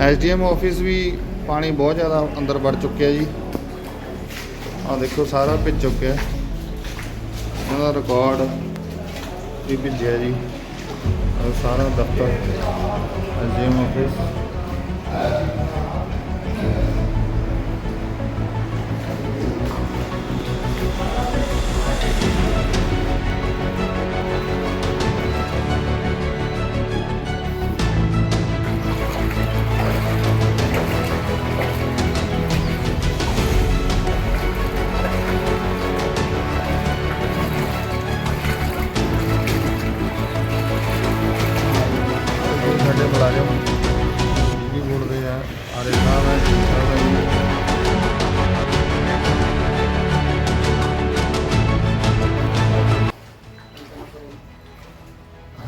SDM office ਵੀ ਪਾਣੀ ਬਹੁਤ ਜ਼ਿਆਦਾ ਅੰਦਰ ਵੜ ਚੁੱਕਿਆ ਜੀ। ਆ ਦੇਖੋ, ਸਾਰਾ ਭਿੱਜ ਚੁੱਕਿਆ। ਇਹਨਾਂ ਦਾ ਰਿਕਾਰਡ ਵੀ ਭਿੱਜਿਆ ਜੀ। ਆਹ ਸਾਰਾ ਦਫ਼ਤਰ ਐਸਡੀਐਮ ਆਫਿਸ। ਸਾਡੇ ਮੁਲਾਜ਼ਮ ਬਿਜਲੀ ਬੋਰਡ ਦੇ ਆ? ਆਰੇ ਸਾਹਿਬ ਹੈ ਸਾਹਿਬ ਹੈ ਜੀ।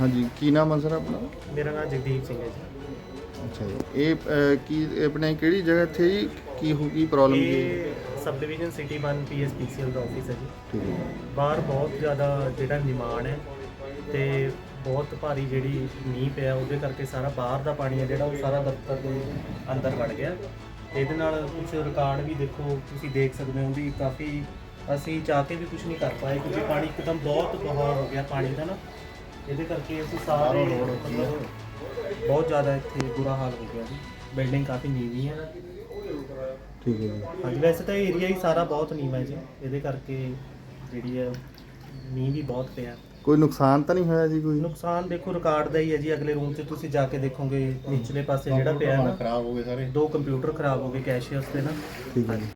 ਹਾਂਜੀ ਕੀ ਨਾਮ ਹੈ ਸਰ ਆਪਣਾ? ਮੇਰਾ ਨਾਮ ਜਗਦੀਪ ਸਿੰਘ ਹੈ ਜੀ। ਅੱਛਾ ਜੀ। ਇਹ ਅਹ, ਕੀ ਆਪਣੇ ਕਿਹੜੀ ਜਗ੍ਹਾ ਇੱਥੇ ਜੀ? ਕੀ ਹੋ ਕੀ ਪ੍ਰੋਬਲਮ ਜੀ ਇਹ ਸਬ ਡਿਵੀਜ਼ਨ ਸਿਟੀ 1 ਪੀਐਸਪੀਸੀਐਲ ਦਾ ਆਫਿਸ ਹੈ ਜੀ। ਠੀਕ ਹੈ। ਬਾਹਰ ਬਹੁਤ ਜ਼ਿਆਦਾ ਜਿਹੜਾ ਨਿਮਾਣ ਹੈ ਤੇ ਬਹੁਤ ਭਾਰੀ ਜਿਹੜੀ ਮੀਂਹ ਪਿਆ ਉਹਦੇ ਕਰਕੇ ਸਾਰਾ ਬਾਹਰ ਦਾ ਪਾਣੀ ਹੈ ਜਿਹੜਾ ਉਹ ਸਾਰਾ ਦਫ਼ਤਰ ਦੇ ਅੰਦਰ ਵੜ ਗਿਆ। ਇਹਦੇ ਨਾਲ ਕੁਝ ਰਿਕਾਰਡ ਵੀ ਦੇਖੋ ਤੁਸੀਂ ਦੇਖ ਸਕਦੇ ਹੋ ਵੀ ਕਾਫੀ ਅਸੀਂ ਚਾਹ ਕੇ ਵੀ ਕੁਝ ਨਹੀਂ ਕਰ ਪਾਏ ਕਿਉਂਕਿ ਪਾਣੀ ਇੱਕਦਮ ਬਹੁਤ ਬਹਾਅ ਹੋ ਗਿਆ ਪਾਣੀ ਦਾ ਨਾ। ਇਹਦੇ ਕਰਕੇ ਅਸੀਂ ਸਾਰੇ ਮਤਲਬ ਬਹੁਤ ਜ਼ਿਆਦਾ ਇੱਥੇ ਬੁਰਾ ਹਾਲ ਹੋ ਗਿਆ ਜੀ। ਬਿਲਡਿੰਗ ਕਾਫੀ ਨੀਵੀਂ ਹੈ ਠੀਕ ਹੈ ਜੀ। ਹਾਂਜੀ ਵੈਸੇ ਤਾਂ ਏਰੀਆ ਹੀ ਸਾਰਾ ਬਹੁਤ ਨੀਵਾਂ ਹੈ ਜੀ। ਇਹਦੇ ਕਰਕੇ ਜਿਹੜੀ ਹੈ ਮੀਂਹ ਵੀ ਬਹੁਤ ਪਿਆ। ਕੋਈ ਨੁਕਸਾਨ ਤਾਂ ਨਹੀਂ ਹੋਇਆ ਜੀ ਕੋਈ? ਨੁਕਸਾਨ ਦੇਖੋ ਰਿਕਾਰਡ ਦਾ ਹੀ ਹੈ ਜੀ। ਅਗਲੇ ਰੂਮ 'ਚ ਤੁਸੀਂ ਜਾ ਕੇ ਦੇਖੋਗੇ ਨਿਚਲੇ ਪਾਸੇ ਜਿਹੜਾ ਪਿਆ ਹੈ ਨਾ। ਖਰਾਬ ਹੋ ਗਏ ਸਾਰੇ। ਦੋ ਕੰਪਿਊਟਰ ਖਰਾਬ ਹੋ ਗਏ ਕੈਸ਼ੀਅਰਸ ਦੇ ਨਾ। ਠੀਕ ਹੈ ਜੀ।